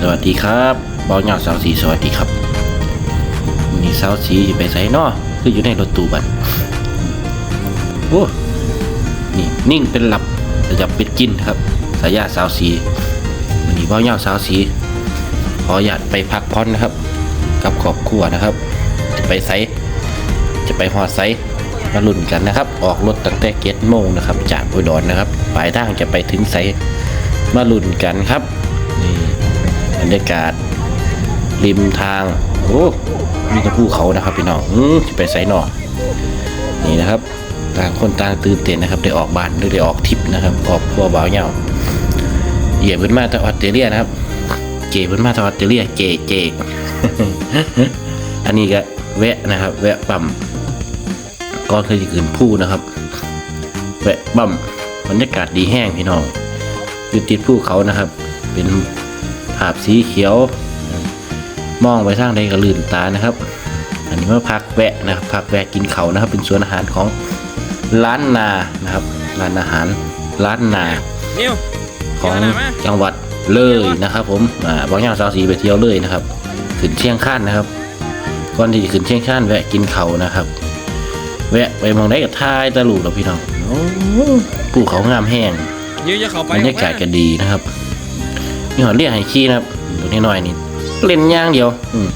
สวัสดีครับบอลยาวสาวสีสวัสดีครับวันนี้สาวสีอยู่ไปใส่นอคืออยู่ในรถตู้บันโอ้นี่นิ่งเป็นหลับแต่จะเป็นกินครับสายาสาวสีวันนี้บอลยาวสาวสีขออยากไปพักผ่อนนะครับ กับครอบครัวนะครับ จะไปไซจะไปหอดไซมาลุ้นกันนะครับ ออกรถตั้งแต่เกตโมงนะครับ จากอุดรนะครับ ปลายทางจะไปถึงไซมาลุ้นกันครับนี่ บรรยากาศ ริมทาง โอ้มีแต่ภูเขานะครับพี่น้องอืมจะไปไซนอนี่นะครับ ต่างคนต่างตื่นเต้นนะครับ ได้ออกบ้านหรือได้ออกทริปนะครับ ออกพัวบ่าวเหยาเหยียบขึ้นมาจากออสเตรเลียนะครับเจขึ้นมาจากออสเตรเลียเจเจอันนี้ก็แวะนะครับ แวะปั๊มก่อนเคยจะขึ้นผู้นะครับ แวะปั๊มบรรยากาศดีแห้งพี่น้องอยู่ติดภูเขานะครับ เป็น ภาพสีเขียว มองไปทางใดก็ลื่นตานะครับ อันนี้มาพักแวะนะครับพักแวะกินเขาวนะครับ เป็นสวนอาหารของร้านนานะครับร้านอาหารร้านนานิวของเดี๋ยวนะแม่จังหวัดเลยนะครับ ผมอ่าบางอย่างสาวสีไปเที่ยวเลยนะครับขึ้นเชียงคานนะครับก่อนที่จะขึ้นเชียงคานแวะกินเขาวนะครับ แวะไปมองได้กับท้ายตะลุเราพี่น้องโอ้ภูเขางามแห้งนิวจะเข้าไปบรรยากาศก็ดีนะครับ นี่หอเรียกไฮขี้นะครับตัวนี้หน่อยนี่เล่นย่างเดียวอืม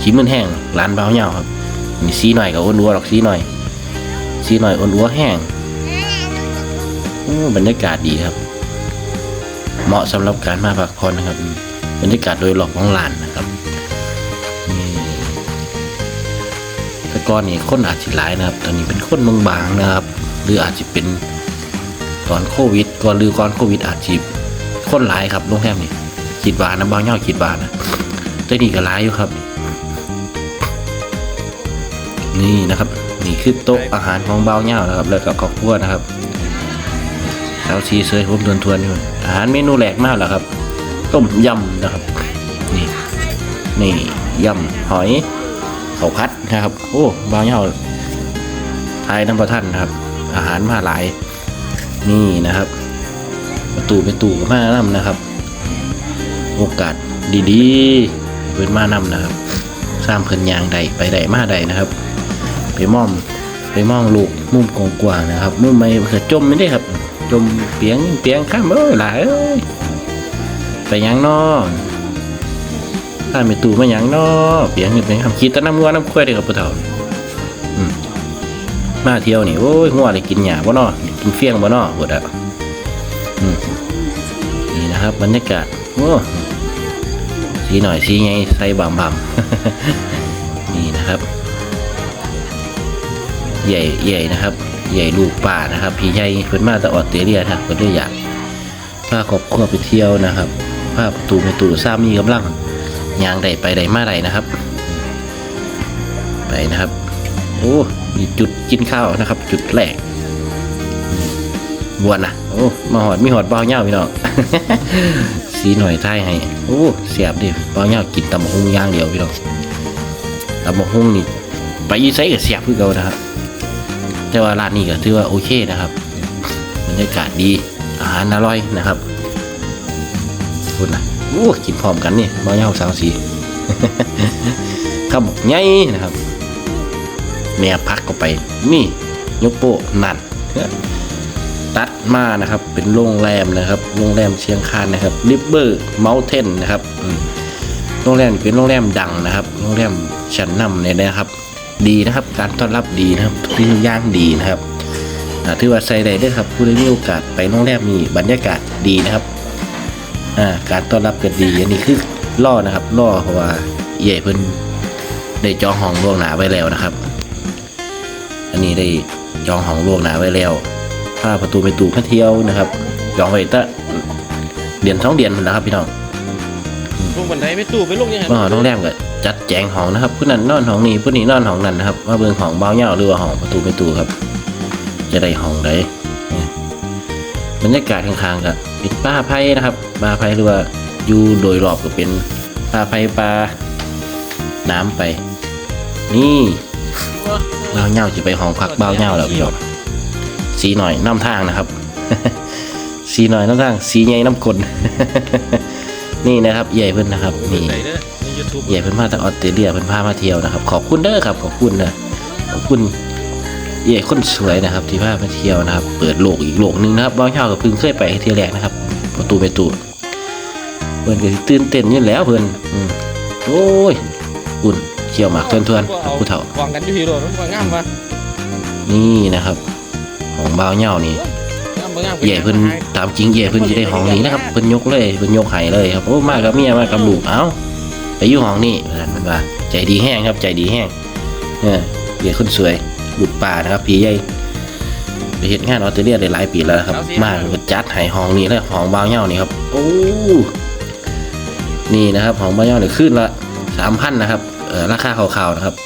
ขี้มืนแห้งร้านเบาเหยาครับนี่ซีหน่อยกับอ้วนวัวหรอกซีหน่อยซีหน่อยอ้วนวัวแห้งโอ้บรรยากาศดีครับ เหมาะสำหรับการมาพักผ่อนนะครับอืมบรรยากาศโดยรอบของลานนะครับนี่แต่ก่อนนี่คนอาจจะหลายนะครับ ตอนนี้เป็นคนบางๆนะครับ หรืออาจจะเป็นก่อนโควิดก่อนหรือก่อนโควิดอาจจะคนหลายครับโรงแรมนี่ คิดบานะบางเงาคิดบานะแต่นี่ก็หลายอยู่ครับ นี่นะครับ นี่คือโต๊ะอาหารของเบาเงานะครับ แล้วก็ครอบครัวนะครับสาวชีเซยผมทวนทวนๆอยู่อาหารเมนูแรกมากแล้วครับต้มยำนะครับ นี่นี่ยำหอยเขาวผัดนะครับ โอ้บาเงาทายน้ำประท่านนะครับ อาหารมาหลาย นี่นะครับ ประตูเป็นตูกับมานำนะครับ โอกาสดีๆเป็นมานำนะครับ สร้างเพิ่นยางใดไปใดมาใดนะครับ ไปมองไปมองลูกมุมกว้างๆนะครับมุมไม่เกิดจมไม่ได้ครับ จมเปียงเปียงข้ามเอ้ยหลายเอ้ยไปยังนอข้ามไปตู่มายังนอเปียงเปียงคำคิดแตะน้ำงัวน้ำควายเด็กกับปะเฒ่ามาเที่ยวนี่โอ้ยงัวได้กินหญ้าบ่นอกินเฟี้ยงบ่นอเบิดอะนี่นะครับบรรยากาศโอ้ สีหน่อยสีไงใส่บำบำนี่นะครับ ใหญ่ใหญ่นะครับ ใหญ่ลูกป่านะครับ พี่ใหญ่เพิ่นมาจากออสเตรเลียนะครับเพิ่นเลยอยากพาครอบครัวไปเที่ยวนะครับพาประตูไปตูซ้ามีกำลังยางใดไปใดมาใดนะครับ ไปนะครับโอ้มีจุดกินข้าวนะครับ จุดแรกบวนนะโอ้มาหอดมีหอดเบาเง่าพี่น้อง สีหน่อยท้ายให้โอ้เสียบดิเบาเง่ากินตำหุ่งย่างเดียวพี่น้องตำหุ่งนี่ไปยี่ไซกับเสียบคือเก่านะครับ แต่ว่าร้านนี้ก็ถือว่าโอเคนะครับบรรยากาศดีอาหารอร่อยนะครับพูดนะโอ้กินพร้อมกันนี่บาเง่าสาวสีข้าวหมกใหญ่นะครับแม่พักก็ไปนี่ยกโปนั่น ตัดมานะครับ เป็นโรงแรมนะครับ โรงแรมเชียงคานนะครับริเบอร์เมลเทนนะครับโรงแรมเป็นโรงแรมดังนะครับ โรงแรมชั้นนำเนี่ยนะครับ ดีนะครับ การต้อนรับดีนะครับทุกอย่างดีนะครับถือว่าใส่ได้ด้วยครับผู้ได้มีโอกาสไปโรงแรมนี้บรรยากาศดีนะครับการต้อนรับก็ดีอันนี้คือล่อนะครับล่อเพราะว่าเย่เพิ่นได้จองห้องล่วงหน้าไว้แล้วนะครับ อันนี้ได้จองห้องล่วงหน้าไว้แล้ว พาประตูไปตู่มาเที่ยวนะครับจองไว้ตั้งเดือนสองเดือนแล้วครับพี่น้องลงบันไดไปตู้ไปลงยังไงมาโรงแรมก็จัดแจงห้องนะครับผู้นั้นนอนห้องนี้ผู้นี้นอนห้องนั้นนะครับมาเบิ่งห้องเบาเหย้าหรือว่าห้องประตูไปตู่ครับ จะได้ห้องใดเนี่ยบรรยากาศข้างๆก็เป็นป่าไผ่นะครับป่าไผ่หรือว่าอยู่โดยรอบก็เป็นป่าไผ่ป่าน้ำไป นี่เบาเหย้าจะไปห้องพักเบาเหย้าแล้วพี่น้อง สีหน่อยน้ำทางนะครับ สีหน่อยน้ำทาง สีใหญ่น้ำกลนนี่นะครับใหญ่เพิ่นนะครับนี่ไหนเด้อในยูทูบใหญ่เพิ่นมาจากออสเตรเลียเพิ่นพามาเที่ยวนะครับ ขอบคุณเด้อครับขอบคุณนะขอบคุณใหญ่คนสวยนะครับ ที่พามาเที่ยวนะครับ เปิดโลกอีกโลกหนึงนะครับบางเช้าก็เพิ่งเคยไปเที่ยวแรกนะครับ ประตูไปตูเพิ่นก็สิตื่นเต้นอยู่แล้วเพิ่นอืมโอ้ยอุ่นเขี่ยวหมากทวนๆกับผู้เฒ่าวางกันอยู่ที่รถมันว่างามปะนี่นะครับ ของบ่าวเหย้านี่งามบ่งามใหญ่เพิ่นตามจริงใหญ่เพิ่นจะได้ห้องนี้นะครับเพิ่นยกเลยเพิ่นยกไห้เลยครับโอ้มากับเมียมากับลูกเอ้าไปอยู่ห้องนี้เพิ่นว่าใจดีแห้งครับใจดีแห้งเออใหญ่คนสวยลูกป่านะครับพี่ใหญ่ไปเฮ็ดงานออสเตรเลียได้หลายปีแล้วนะครับ มาก็จัดให้ห้องนี้เลยห้องบ่าวเหย้านี่ครับโอ้นี่นะครับห้องบ่าวเหย้านี่ขึ้นละ3,000นะครับเออราคาข่าวๆนะครับนี่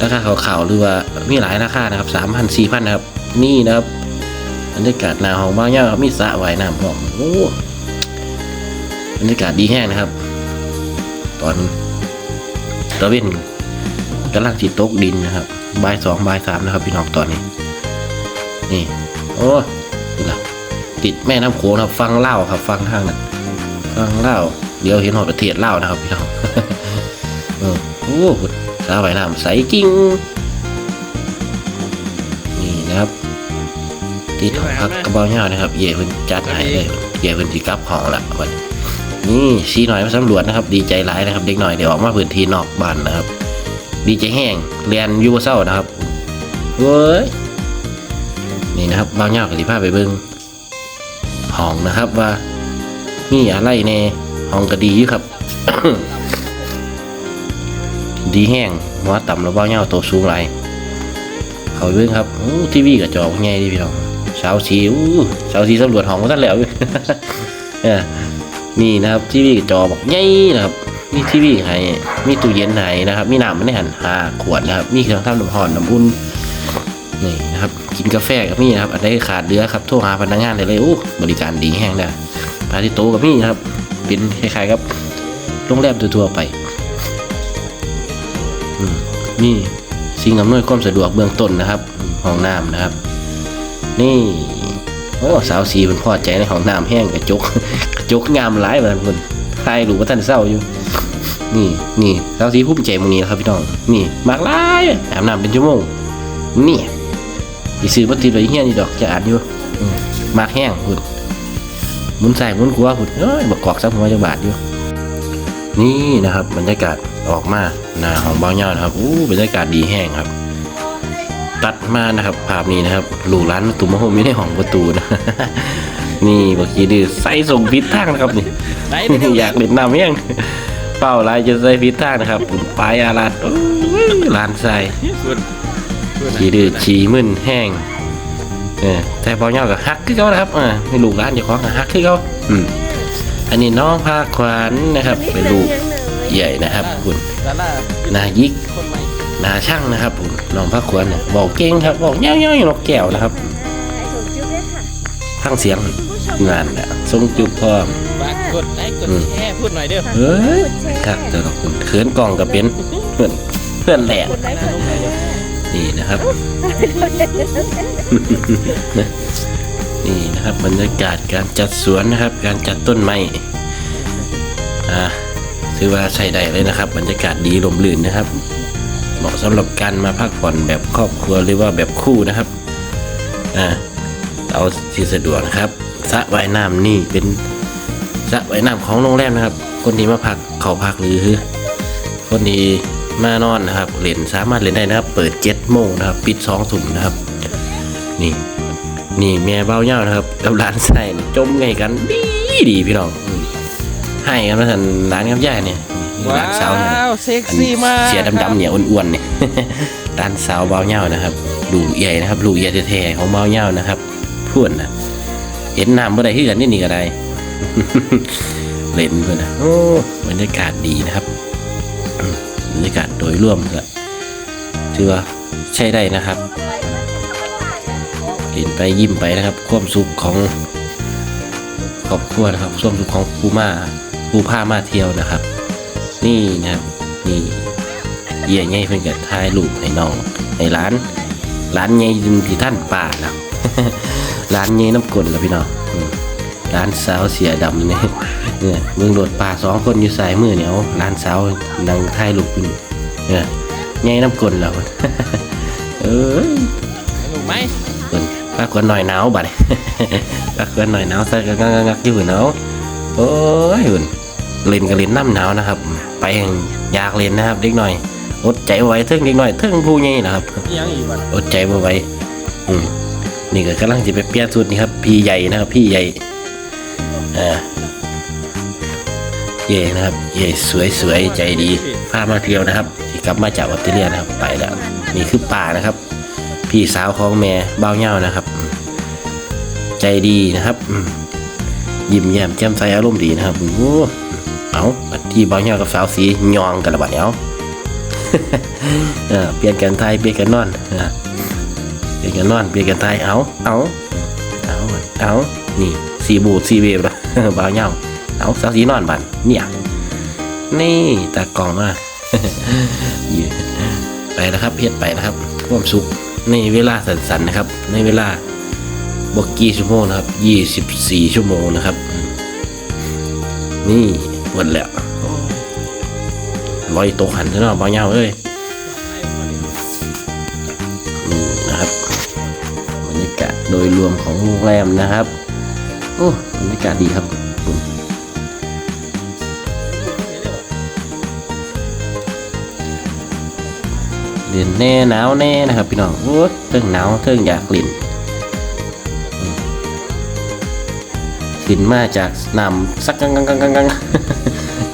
ราคาข่าวๆหรือว่ามีหลายราคานะครับ3,000 4,000นะครับ นี่นะครับบรรยากาศหนาของบ้านย่าครับมีสระว่ายน้ำพร้อมโอ้บรรยากาศดีแห้งนะครับ ตอนตะเวนกำลังจิตตกดินนะครับบ่ายสองบ่ายสามนะครับ พี่น้องตอนนี้ นี่ โอ้นี่ล่ะติดแม่น้ำโขงครับ ฟังเล่าครับ ฟังทางนั้นฟังเล่าเดี๋ยวเห็นหอดประเทศเล่านะครับ พี่น้องโอ้ สระว่ายน้ำใสจริง นี่นะครับ ที่ของพักกระเป๋าเงานะครับ เย่เพิ่นจัดให้เลยเย่เพิ่นสิกลับห้องละวันนี่ซีหน่อยมาสำรวจนะครับ ดีใจหลายนะครับ เด็กหน่อยเดี๋ยวออกมาพื้นที่นอกบ้านนะครับ ดีใจแห้งเรียนอยูบ่เศร้านะครับเว้ยนี่นะครับบางเงากับสิพาไปเบิ่งห้องนะครับว่ามีอะไรในห้องก็ดีอยู่ครับ ดีแห้งหัวต่ำแล้วบ้าเงาโตวสูงหลเขาไปเบิ่งครับอู้ทีวีกับจอใหญ่ดีพี่น้องสาวสีอู้สาวสีสำรวจห้องมาตั้งแล้วนี่นะครับทีวีกับจอบอกใหญ่นะครับมีทีวีให้มีตู้เย็นให้นะครับ มีน้ำมันได้หันห้าขวดนะครับมีเครื่องทำน้ำร้อนน้ำอุ่นนี่นะครับกินกาแฟกับมี่นะครับอันใดขาดเหลือครับโทรหาพนักงานได้เลยอู้บริการดีแห้งนะพาที่โต๊ะกับมี่นะครับเป็นคล้ายๆกับโรงแรมทั่วๆไป มมีสิ่งอำนวยความสะดวกเบื้องต้นนะครับ ห้องน้ำนะครับ นี่โอ้สาวสีมันพ่อใจในห้องน้ำแห้งกระจกกระจกงามหลายเหมือนคนใครรู้ว่าท่านเศร้าอยู่ นี่นี่สาวสีภูมิใจมึงนี้นะครับพี่น้องนี่มากหลายอาบน้ำเป็นชั่วโมงนี่อีซื้อมาติดไว้เฮียนี่ดอกจะอ่านอยู่มากแห้งคุณมุนใส่มุนขวคุณเอ้ยบักกอกซับหัวจะบาดอยู่ นี่นะครับบรรยากาศออกมาหน้าของบ้านเงานะครับอู้บรรยากาศดีแห้งครับ ตัดมานะครับภาพนี้นะครับลูกร้านตุ่มมะฮมอยู่ในห้องประตูนะนี่เมื่อกี้ดื้อใส่ส่งพิษทางนะครับนี่ไหนเด้ออยากเล่นน้ำยังเป้าลายจะใส่พิษทางนะครับปลายอาลาดโอ้ยลานใส่ส่วนส่วนไหนขี้ดื้อฉีมึนแห้งเออแต่พอเงากับฮักคือเขานะครับอ่าให้ลูกร้านเจะคล้าของกับฮักคือเขาอืม อันนี้น้องภาคขวัญนะครับเป็นลูกใหญ่นะครับคุณดารานายิกคนใหม่นาช่างนะครับผมน้องภาคขวัญเนี่ยบอกเก่งครับบอกเงี้ยวๆนกแก้วนะครับส่งจุ๊บด้วยค่ะทั้งเสียงคุณผู้ชมงานเนี่ยทรงจุบพร้อมฝากกดไลค์กดแชร์พูดหน่อยเด้อเฮ้ยครับเจ้าดอกคุณเขินกล่องกับเป็นเพื่อนเพื่อนแหลกกดไลค์กดแชร์นี่นะครับ นี่นะครับบรรยากาศการจัดสวนนะครับ การจัดต้นไม้อ่าถือว่าใช้ได้เลยนะครับ บรรยากาศดีลมลื่นนะครับ เหมาะสำหรับการมาพักผ่อนแบบครอบครัวหรือว่าแบบคู่นะครับอ่าเอาที่สะดวกนะครับสระว่ายน้ำนี่เป็นสระว่ายน้ำของโรงแรมนะครับ คนที่มาพักเขาพักหรือคนที่มานอนนะครับเล่นสามารถเล่นได้นะครับ เปิดเจ็ดโมงนะครับ ปิดสองทุ่มนะครับ นี่ นี่แม่เบ้าเน่านะครับกับร้านไส้นี่จมไงกันดีดีพี่น้องอืมให้กันมาทันร้านกับย่าเนี่ยนี่ร้านสาวเนี่ยว้าวเซ็กอันซี่มากเสียดำๆเนี่ยอ้วนๆเนี่ยร้านสาวเบ้าเน่านะครับลูกใหญ่นะครับลูกใหญ่แท้ๆของเบ้าเน่านะครับพูดนะเห็นน้ำเมื่อใดที่กันนี่นี่ก็ได้เล่นเพื่อนนะโอ้บรรยากาศดีนะครับอืมบรรยากาศโดยรวมก็ถือว่าใช้ได้นะครับ เห็นไปยิ้มไปนะครับ ความสุขของครอบครัวนะครับความสุขของผู้มาผู้พามาเที่ยวนะครับ นี่นะครับนี่เยี่ยใหญ่เพิ่นกับถ่ายรูปให้น้องให้ร้าน ร้านใหญ่ยืนที่ท่านป่าแล้วร้านใหญ่น้ำกลนแล้วพี่น้องอืมร้านสาวเสียดำนี่เนี่ยเมืองโดดป่าสองคนอยู่สายมือเนี่ยเอาหลานสาวนั่งถ่ายรูปอยู่นี่เนี่ยไงน้ำกลนเราเอ้ยสนุกไหมเพิ่ นปากกวนหน่อยหนาวบัดปากกวนหน่อยหนาวใส่กันงักๆอยู่หนาวโอ้ยเพิ่นเล่นก็เล่นน้ำหนาวนะครับ ไปแห่งอยากเล่นนะครับเด็กหน่อย อดใจบ่ไหว้เทิงเด็กหน่อยเทิงผู้ใหญ่นะครับอิหยังอีกบัดอดใจบ่ไหว้อืมนี่ก็กำลังจะไปเปลี่ยนชุดนี่ครับ พี่ใหญ่นะครับ พี่ใหญ่อ่าเย่นะครับเย่สวยสวยใจดีพามาเที่ยวนะครับ ที่กลับมาจากออสเตรเลียนะครับไปแล้วนี่คือป่านะครับ พี่สาวของแม่เบ้าเหย้านะครับ ใจดีนะครับยิ้มแย้มแจ่มใสอารมณ์ดีนะครับโอ้เอาบัดที่เบ้าเหย้ากับสาวสียองกันละบัดเนี้ยเปลี่ยนกันไทยเปลี่ยนกันนอนเปลี่ยนกันนอนเปลี่ยนกันไทยเอาเอาเอาเอานี่สีบูดสีเวฟละบ่าเหย้าเอาสาวสีนอนบันเนี่ยนี่ตากล่องมาอยู่ไปแล้วครับเฮ็ดไปนะครับความสุข ในเวลาสั้นๆนะครับ ในเวลาบกกี่ชั่วโมงนะครับยี่สิบี่ชั่วโมงนะครับ นี่หมดแล้วลอยตกหันซะเนาะบาวเหย้าเอ้ยนี่นะครับบรรยากาศโดยรวมของโรงแรมนะครับ โอ้บรรยากาศดีครับ ยนแน่หนาวแน่นะครับพี่น้องโอ้เทิงหนาวเทิงอยากลิ่นอืมขึ้นมาจากน้ำสักกังกังกังกังกัง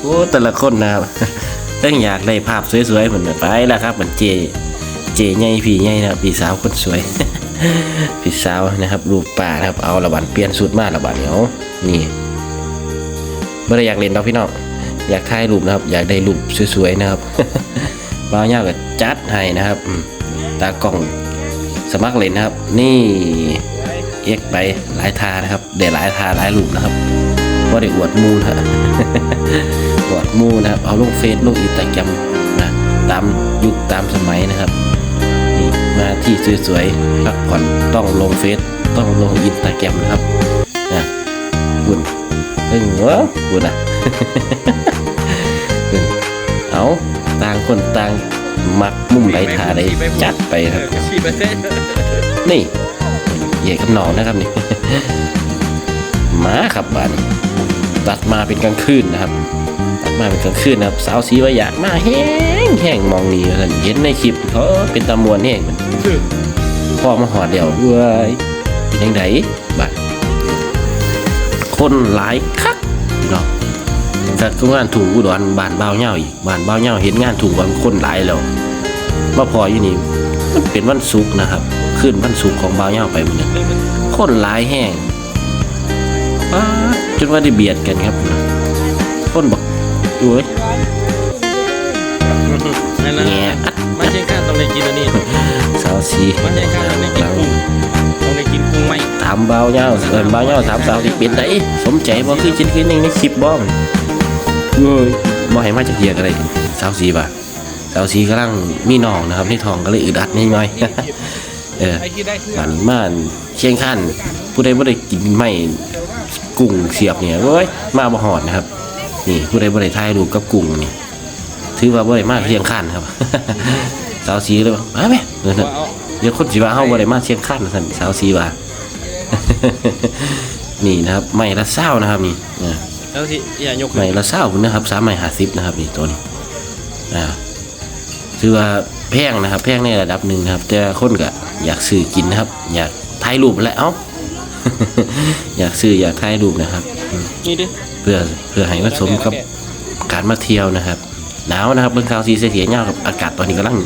โอ้แต่ละคนนะครับเทิงอยากได้ภาพสวยๆเหมือนไปแล้วครับเหมือนเจเจใหญ่พี่ใหญ่นะครับพี่สาวคนสวยพี่สาวนะครับรูปป่านะครับเอาละบันเปลี่ยนสุดมาละบันเนาะนี่ไม่ได้อยากเล่นดอกพี่น้องอยากถ่ายรูปนะครับ อยากได้รูปสวยๆนะครับ บ้าวเงาก็จัดให้นะครับตากล้องสมัครเล่นนะครับ นี่เอ็กไปหลายทานะครับ เดี๋ยวหลายทาหลายรูปนะครับว่าได้อวดมูนะอวดมูนะครับ เอาลงเฟซลงอินสตาแกรมนะตามยุคตามสมัยนะครับนี่มาที่สวยๆพักผ่อนต้องลงเฟซต้องลงอินสตาแกรมนะครับนะบุญตึงวะบุญอะเอาางคนต่าง มักมุมไหลทาได้จัดไปครับสี่เปอร์เซ็นต์นี่เหย่กับหนองนะครับนี่มาครับบ้านนี้ตัดมาเป็นกลางคืนนะครับ ตัดมาเป็นกลางคืนนะครับ สาวสีว่าอยากมาแห้งแห้งมองนี่ว่าซั่นเห็นในคลิปเขาเป็นตามวนแห้งมันพ่อมาหอดเดียวเว้ยเป็นยังไงบ้านคนหลายคักเนาะ จัดก็งานถูกอุดรบ้านเบ้าวเหย้าอีกบ้านเบ้าวเหย้าเห็นงานถูกวันคนหลายแล้วมาพออยู่นี่มันเป็นวันศุกร์นะครับขึ้นวันศุกร์ของเบ้าวเหย้าไปมันเนี่ยคนหลายแห้งป๊าดจนว่าได้เบียดกันครับคนบอกดูเว้ยนั่นนะแง่อัดมาเชียงคานต้องได้กินอันนี้สาวสีมาเชียงคานต้องได้กินกุ้งต้องได้กินกุ้งไหมถามเบาเงาเอินเบาเงาถามสาวที่เป็นไดสมใจบ่คือจินคือหนึงในคลิปบ้องเอ้ ยบ่ให้มาจากเฮียกันเลยสาวสีบ่ะสาวสีกำลังมีน้องนะครับในท้องก็เลยอึดอัดนิดหน่อยเออไอ้ที่ได้คือบ้านนี้มาเชียงคันผู้ใดบ่ได้กินไม่กุ้งเสียบเนี่ยเว้ยมาบ่ฮอดนะครับ นี่ผู้ใดบ่ได้ถ่ายรูปกับกุ้งนี่ถือว่าบ่ได้มาเชียงคันครับ สาวสีเลยว่ามาแม่เออนั่นว่าเดี๋ยวคนสิว่าเฮาบ่ได้มาเชียงคันสั่นสาวสีว่านี่นะครับไม่ละเศร้านะครับนี่ แล้วที่อย่ายกไม่ละเศร้าพุ่นนะครับสามไม้ห้าสิบนะครับนี่ตัวนี้อ่าถือว่าแพงนะครับ แพงในระดับหนึ่งนะครับ แต่คนก็อยากซื้อกินนะครับ อยากถ่ายรูปแหละเอ้าอยากซื้ออยากถ่ายรูปนะครับอืมนี่ดิเพื่อเพื่อให้มันสมกับการมาเที่ยวนะครับ หนาวนะครับเบิ่งข่าวสีเสียเงากับอากาศตอนนี้กำลัง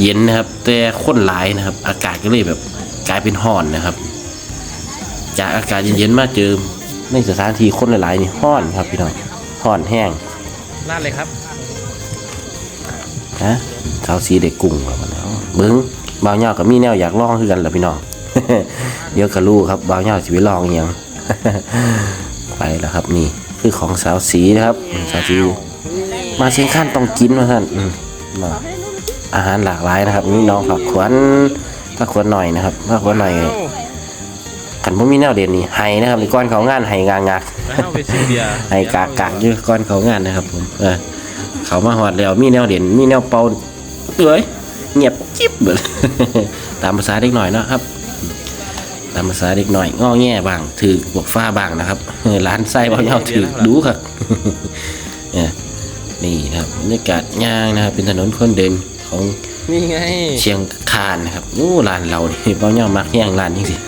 เย็นนะครับ แต่คนหลายนะครับ อากาศก็เลยแบบกลายเป็นห้อนนะครับ จากอากาศเย็นๆมาเจอ ในสถานที่คนหลายๆนี่ห้อนครับพี่น้องห้อนแห้งลาดเลยครับนะสาวสีเด็กกุ้งว่ามันแล้วเบิ้งบ่าวเหย้ากับมีแนวอยากลองคือกันแหละพี่น้องเดี๋ยวก็รู้ครับบ่าวเหย้าสิไปลองอหยังไปแล้วครับนี่คือของสาวสีนะครับสาวสีมาเชียงคานต้องกินว่าท่านอืมมาอาหารหลากหลายนะครับนี่น้องผักขวัญผักขวัญหน่อยนะครับผักขวัญหน่อย ขันบ่มีแนวเด่นนี่ไห้นะครับนี่ก้อนเขางานไห้งางากแล้วเอาไปซื้อเบียร์ไห้กากกากอยู่ก้อนเขางานนะครับ ผมเออเขามาฮอดแล้วมีแนวเด่นมีแนวเป่าเอ้ยเงียบจิ๊บเบิดตามภาษาเด็กหน่อยเนาะครับ ตามภาษาเด็กหน่อยง้อแง่บางถือบวกฟ้าบางนะครับเออร้านไส้บ่ยาวถือดูครับเนี่ยนี่นะครับบรรยากาศย่างนะครับเป็นถนนคนเดินของ นี่ไง เชียงคานนะครับโอ้ร้านเรานี่เป้าเน่ามักแย่งร้านจริง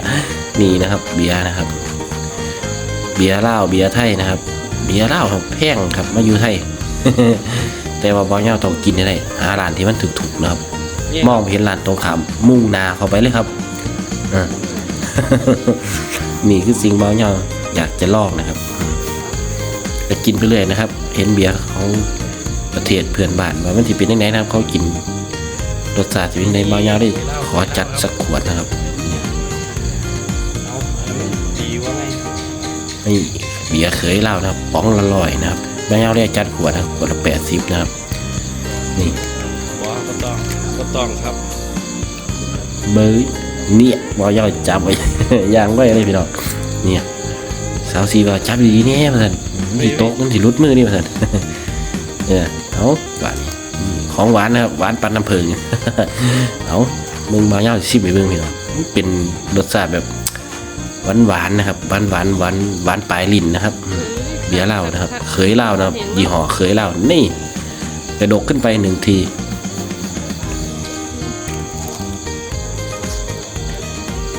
ๆนี่นะครับ เบียร์นะครับ เบียร์เหล้าเบียร์ไทยนะครับ เบียร์เหล้าครับแพงครับมาอยู่ไทย แต่ว่าเป้าเน่าต้องกินได้หาร้านที่มันถูกๆนะครับ มองไปเห็นร้านตรงขามมุ่งหนาเข้าไปเลยครับอ่านี่คือสิ่งเป้าเน่าอยากจะลอกนะครับไปกินไปเรื่อยนะครับ เห็นเบียร์ของประเทศเพื่อนบ้านว่ามันที่เป็นยังไงนะครับเขากิน รสชาติจะเป็นยังไงเป้าเน่าได้ขอจัดสักขวดนะครับเอาอันนั้นดีว่าไงนี่เบียร์เคยเหล้านะครับป๋องละร้อยนะครับแม่เอาเรียกจัดขวดนะครับขวดละแปดสิบนะครับ นี่บอกก็ต้องก็ต้องครับเบอร์เนี่ยบอย่อยจับไว้ย่างไว้เลยพี่น้องเนี่ยสาวสีว่าจับดีๆเนี่ยมาสันที่โต๊ะมันสิรุดมือนี่มาสันเนี่ยเอาหวานอืม ของหวานนะครับหวานปันน้ำผึ้งเอามึงมาย่อยชิบไปเบิ่งพี่น้องเป็นรสชาติแบบหวานหวานๆนะครับหวานหวานหวานหวานปลายลิ้นนะครับ เบียร์เหล้านะครับเคยเหล้านะครับยี่ห้อเคยเหล้านี่กระดกขึ้นไปหนึ่งที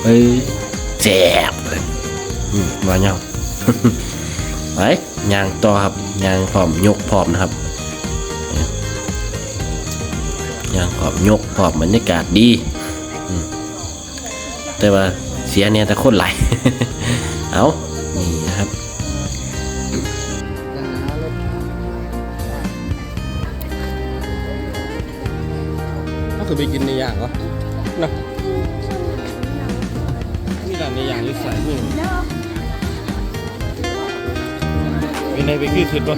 เอ้ยแจ็บเลยมาเนาไปยางต่อครับยางพร้อมยกพร้อมนะครับ ยางพร้อมยกพร้อมบรรยากาศดีอืมแต่ว่าเสียเนี่ยแต่คนไหลายเอานี่นะครับถ้าคือไปกินในอย่างเหรอนะมีร้านในอย่างอยู่ใส่ด้วยเป็นไงไปคือคืดบ่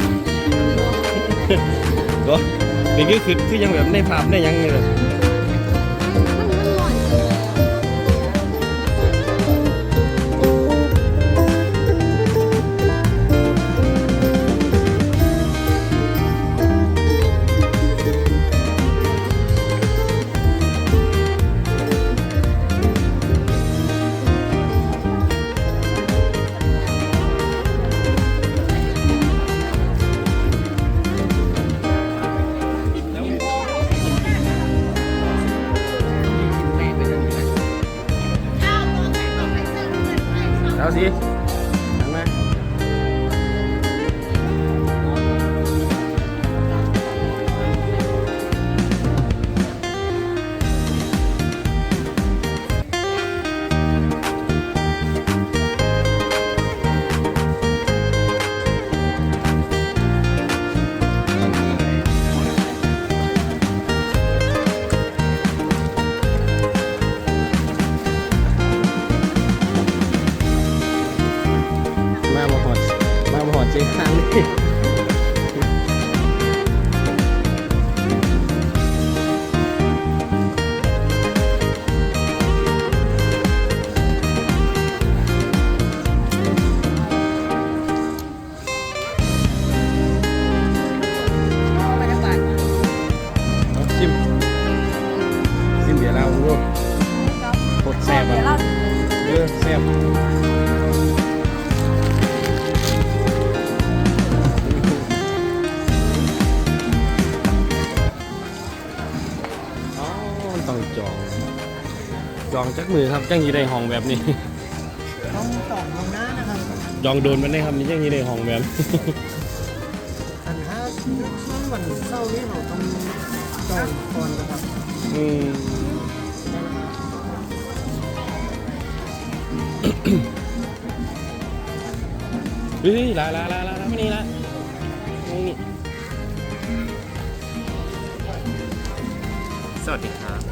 ก็เป็ นคือคืดคือยังแบบในภาพในยังเลย แบ มือครับจังยีได้ห้องแบบนี้ ต้องตอบลงหน้านะครับจองโดนมันได้ครับนี่จังยีได้ห้องแบบ อันถ้าช่วงวันเสาร์นี้เราต้องจองก่อนนะครับอืมเฮ้ยลาลาลาลาลาไม่นี่ละนี่นี่สวัสดีครับ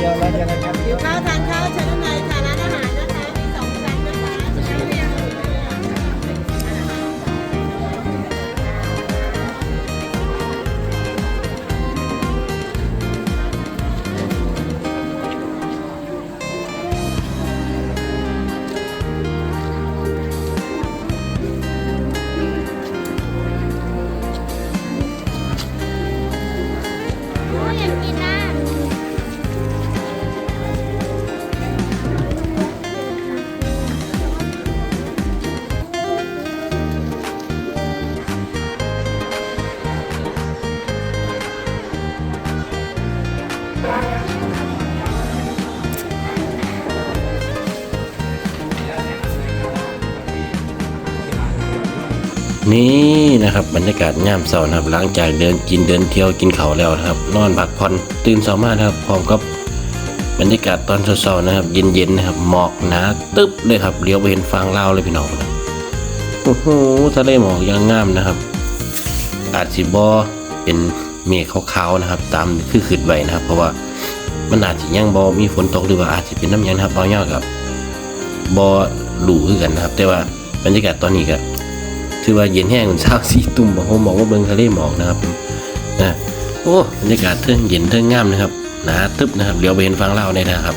เดียวเดียวแล้วกันหิวข้าวทานข้าวเชิญด้านในค่ะ นี่นะครับบรรยากาศย่ามเสาร์นะครับหลังจากเดินกินเดินเที่ยวกินเขาแล้วนะครับ นอนพักผ่อนตื่นเช้ามานะครับพร้อมกับบรรยากาศตอนเช้าๆนะครับ เย็นๆนะครับหมอกหนาตึ๊บเลยครับเลี้ยวไปเห็นฟางเล่าเลยพี่น้องโอ้โหทะเลหมอกยังงามนะครับ อาจสิบอเป็นเมฆขาวๆนะครับ ตามคือขึ้นไว้นะครับ เพราะว่ามันอาจจะยังบอมีฝนตกหรือว่าอาจจะเป็นน้ำยังนะครับบางอย่างกับบอหลู่คือกันนะครับ แต่ว่าบรรยากาศตอนนี้ก็ ถือว่าเย็นแห้งเหมือนเช้าสีตุ่มบอกผมบอกว่าเบิงทะเลหมอกนะครับนะโอ้บรรยากาศเทิงเย็นเทิงงามนะครับหนาตึบนะครับเดี๋ยวไปเห็นฟังเล่าได้นะครับ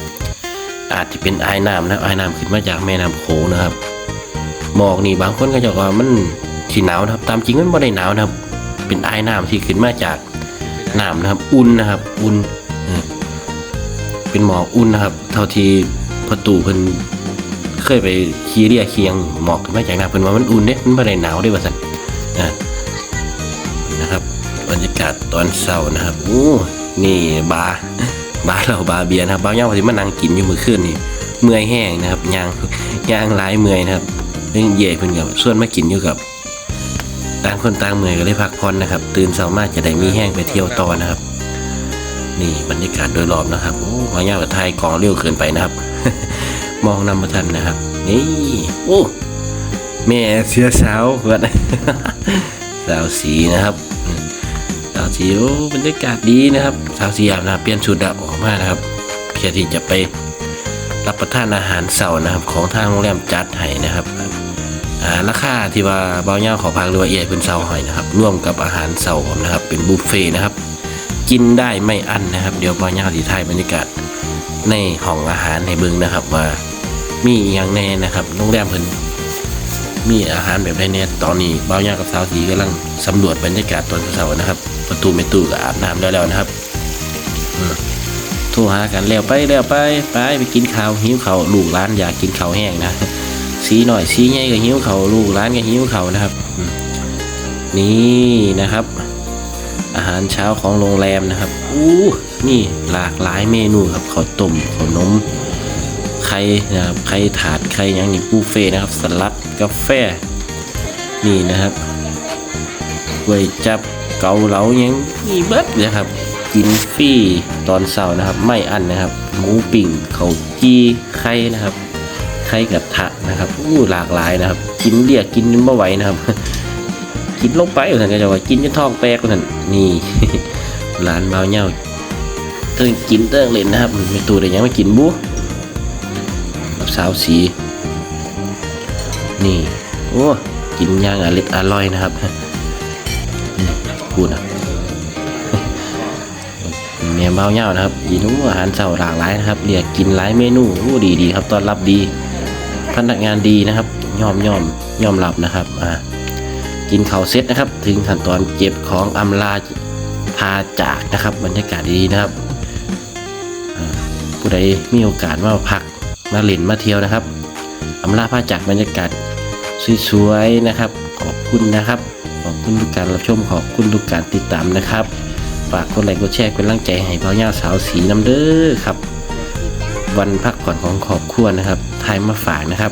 อาจจะเป็นไอ้น้ำนะไอ้น้ำขึ้นมาจากแม่น้ำโขงนะครับ หมอกนี่บางคนก็จะว่ามันที่หนาวนะครับ ตามจริงมันไม่ได้หนาวนะครับ เป็นไอ้น้ำที่ขึ้นมาจากน้ำนะครับ อุ่นนะครับ อุ่นเออเป็นหมอกอุ่นนะครับ เท่าที่ประตูเพิ่น เคยไปขี่เรียเคียงหมอกมาจากหน้ำเพิ่นว่ามันอุ่นเด้มันไม่ได้หนาวเด้ว่าซั่นนะนะครับบรรยากาศตอนเช้านะครับโอ้นี่บาร์บาร์เราบาร์เบียร์นะครับบางย่างที่มานั่งกินอยู่มื้อคืนนี่เมื่อยแห้งนะครับย่างย่างหลายเมื่อยนะครับเรื่องเย่เพิ่นกับส่วนมากินอยู่กับต่างคนต่างเมื่อยก็เลยพักผ่อนนะครับ ตื่นเช้ามาจะได้มีแห้งไปเที่ยวต่อนะครับ นี่บรรยากาศโดยรอบนะครับโอ้บางย่างกับไทยกองเร็วเกินไปนะครับ มองนำมาทันนะครับ นี่ โอ้แม่เสือสาวเพื่อนสาวสีนะครับสาวสีโอ้บรรยากาศดีนะครับ สาวสีอาบน้ำเปลี่ยนชุดอออกมานะครับเพื่อที่จะไปรับประทานอาหารเสาร์นะครับ ของทางโรงแรมจัดให้นะครับราคาที่ว่าเบาเงาขอพักหรือว่าเอียเป็นเสาหอยนะครับร่วมกับอาหารเสาร์นะครับ เป็นบุฟเฟ่นะครับ กินได้ไม่อั้นนะครับ เดี๋ยวเบาเงาสีไทยบรรยากาศในห้องอาหารในเบิงนะครับว่า มีอย่างแน่นะครับโรงแรมเพิ่นมีอาหารแบบใดแน่ตอนนี้บ่าวย่ากับสาวสีกำลังสำรวจบรรยากาศตอนเช้านะครับ ประตูเมตูก็อาบน้ำได้แล้วนะครับโทรหากันแล้วไปแล้วไปไปไปกินข้าวหิวข้าวลูกร้านอยากกินข้าวแห้งนะสีหน่อยสีใหญ่ก็หิวข้าวลูกร้านก็หิวข้าวนะครับ นี่นะครับ อาหารเช้าของโรงแรมนะครับอู้นี่หลากหลายเมนูครับข้าวต้มข้าวนม ไข่นะครับไข่ถาดไข่ยังนี่บุฟเฟ่ต์นะครับสลัดกาแฟนี่นะครับก๋วยจับเกาเหลายังนี่เบิดเลยครับกินฟรีตอนเช้านะครับ ไม่อั้นนะครับหมูปิ่งเขาจี้ไข่นะครับไข่กระทะนะครับอู้หลากหลายนะครับ กินเรียกกินไม่ไหวนะครับ กินลงไปท่านก็จะว่ากินจนท้องแตกท่านนี่ร้านเบาเน่าเติงกินเติงเล่นนะครับไม่ตูได้ยังไม่กินบุกับ สาวสี นี่ โอ้กินย่างอร่อยอร่อยนะครับนี่พูดนะเมียเบาเน่านะครับยีนู้อาหารเช้าหลากหลายนะครับเรียกกินหลายเมนูโอ้ดีดีครับต้อนรับดี พนักงานดีนะครับยอมยอมยอมรับนะครับอ่ากินข้าวเสร็จนะครับ ถึงขั้นตอนเก็บของอำลาพาจากนะครับ บรรยากาศดีนะครับผู้ใดมีโอกาสมาพัก มาเล่นมาเที่ยวนะครับอำลาพาจากบรรยากาศสวยๆนะครับ ขอบคุณนะครับ ขอบคุณทุกการรับชมขอบคุณทุกการติดตามนะครับฝากกดไลค์กดแชร์เป็นกำลังใจให้พ่อญ่าสาวสีน้ำเด้อครับ วันพักผ่อนของขอบครัวนะครับไทยมาฝากนะครับ